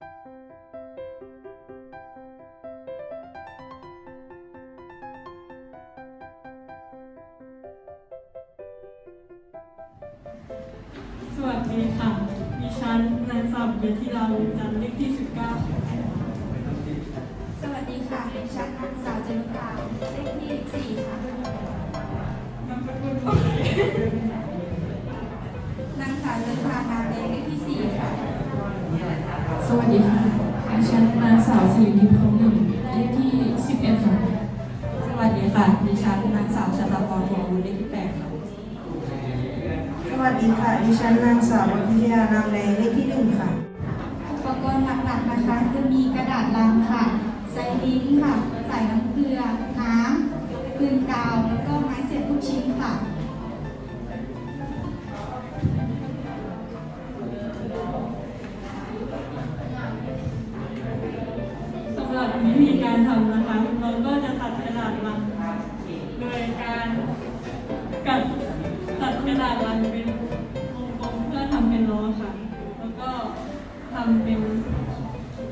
สวัสดีค่ะ ดิฉันนางสาวเยธิราวุฒิจันทร์เลขที่ 19 สวัสดีค่ะดิฉันนางสาว สวัสดีค่ะดิฉันนางสาวสิรินิพงษ์หนึ่งเลขที่ 11 ค่ะ สวัสดีค่ะดิฉันนางสาวชตพรวงศ์เลขที่แปดค่ะ สวัสดีค่ะ ดิฉันนางสาววิทยานามแรงเลขที่หนึ่งค่ะ อุปกรณ์หลักๆนะคะจะมีกระดาษลังค่ะไซลิ้นค่ะ ใส่น้ำเกลือ น้ำปืนกาว แล้วก็ไม้เสียบลูกชิ้นค่ะ วิธีการทำนะคะ เราก็จะตัดกระดาษลังโดยการกัดตัดกระดาษลังเป็นวงกลมเพื่อทำเป็นล้อค่ะ แล้วก็ทำเป็น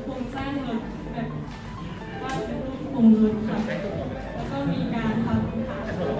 โครงสร้างรถแบบวาดเป็นรูปโครงรถค่ะ แล้วก็มีการทำ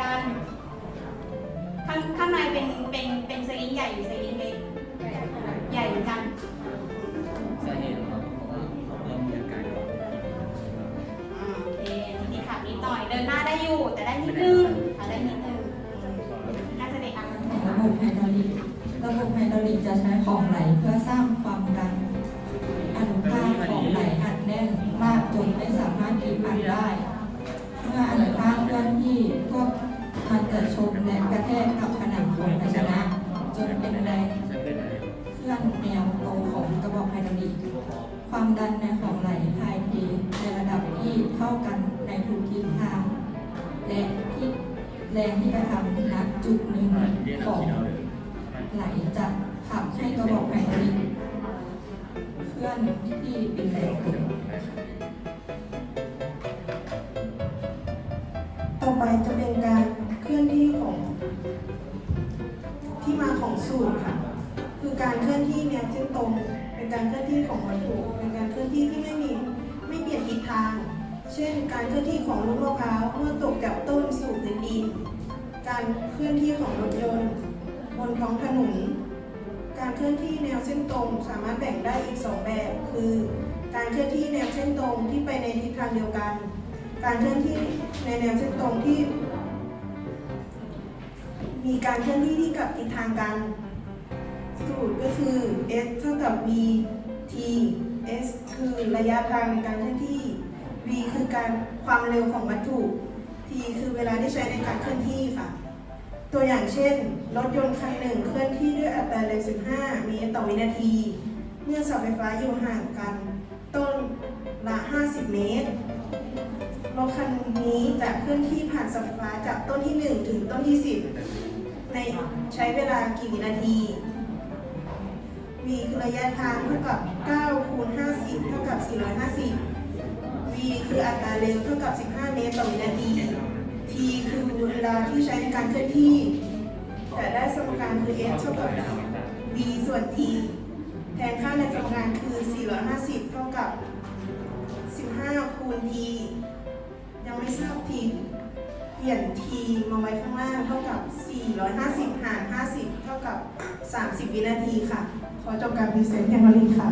แรงดันข้างข้างในเป็นเป็นเป็นสลิงใหญ่หรือสลิงเล็กใหญ่เหมือนกันสาเหตุครับเพราะว่าเรามีอาการอ่าโอเคทีนี้ขาดนิดหน่อยเดินหน้าได้อยู่ แต่ได้นิดนึงขาได้นิดนึงน่าจะเด็กอะ ระบบไฮดรอลิกระบบไฮดรอลิกจะใช้ของไหล และกระแทกกับผนังของภาชนะ จนเป็นแรงเคลื่อนแนวตของกระบอกไฮดรอลิกความดันในของไหลถ่ายเทในระดับที่เท่ากันในทุกทิศทางและที่แรงที่กระทำณจุดหนึ่งของไหลจะขับให้กระบอกไฮดรอลิกเคลื่อนที่เป็นแรงกดต่อไปจะเป็นการ ลื่อนที่ของที่มาของสูตรค่ะ คือการเคลื่อนที่แนวเส้นตรง เป็นการเคลื่อนที่ของวัตถุเป็นการเคลื่อนที่ที่ไม่มีไม่เปลี่ยนทิศทาง เช่น การเคลื่อนที่ของลูกมะพร้าวเมื่อตกจากต้นสู่พื้นดิน การเคลื่อนที่ของรถยนต์บนท้องถนนการเคลื่อนที่แนวเส้นตรงสามารถแบ่งได้อีกสองแบบ คือ การเคลื่อนที่แนวเส้นตรงที่ไปในทิศทางเดียวกัน การเคลื่อนที่ในแนวเส้นตรงที่ มีการเคลื่อนที่ที่กับทิศทางกัน สูตรก็คือ s เท่ากับ v t s คือระยะทางในการเคลื่อนที่ v คือการความเร็วของวัตถุ t คือเวลาที่ใช้ในการเคลื่อนที่ค่ะ ตัวอย่างเช่น รถยนต์คันหนึ่งเคลื่อนที่ด้วยอัตราเร็ว 15 เมตรต่อวินาที เมื่อเสาไฟฟ้าอยู่ห่างกัน ต้นละ 50 เมตรรถคันนี้จะเคลื่อนที่ผ่านเสาไฟฟ้าจากต้นที่ 1 ถึงต้นที่ 10 ในใช้เวลากี่วินาที v คือระยะทางเท่ากับ 9 คูณ 50 เท่ากับ 450 v คืออัตราเร็วเท่ากับ 15 เมตรต่อวินาที t คือเวลาที่ใช้ในการเคลื่อนที่ แต่ได้สมการคือ s เท่ากับ v ส่วน t แทนค่าในสมการคือ 450 เท่ากับ 15 คูณ t ยังไม่ทราบ t เปลี่ยน t มาไว้ข้างล่างเท่ากับ 450 หาร 50 เท่ากับ 30 วินาทีค่ะ ขอจบการพรีเซนต์เพียงเท่านี้ค่ะ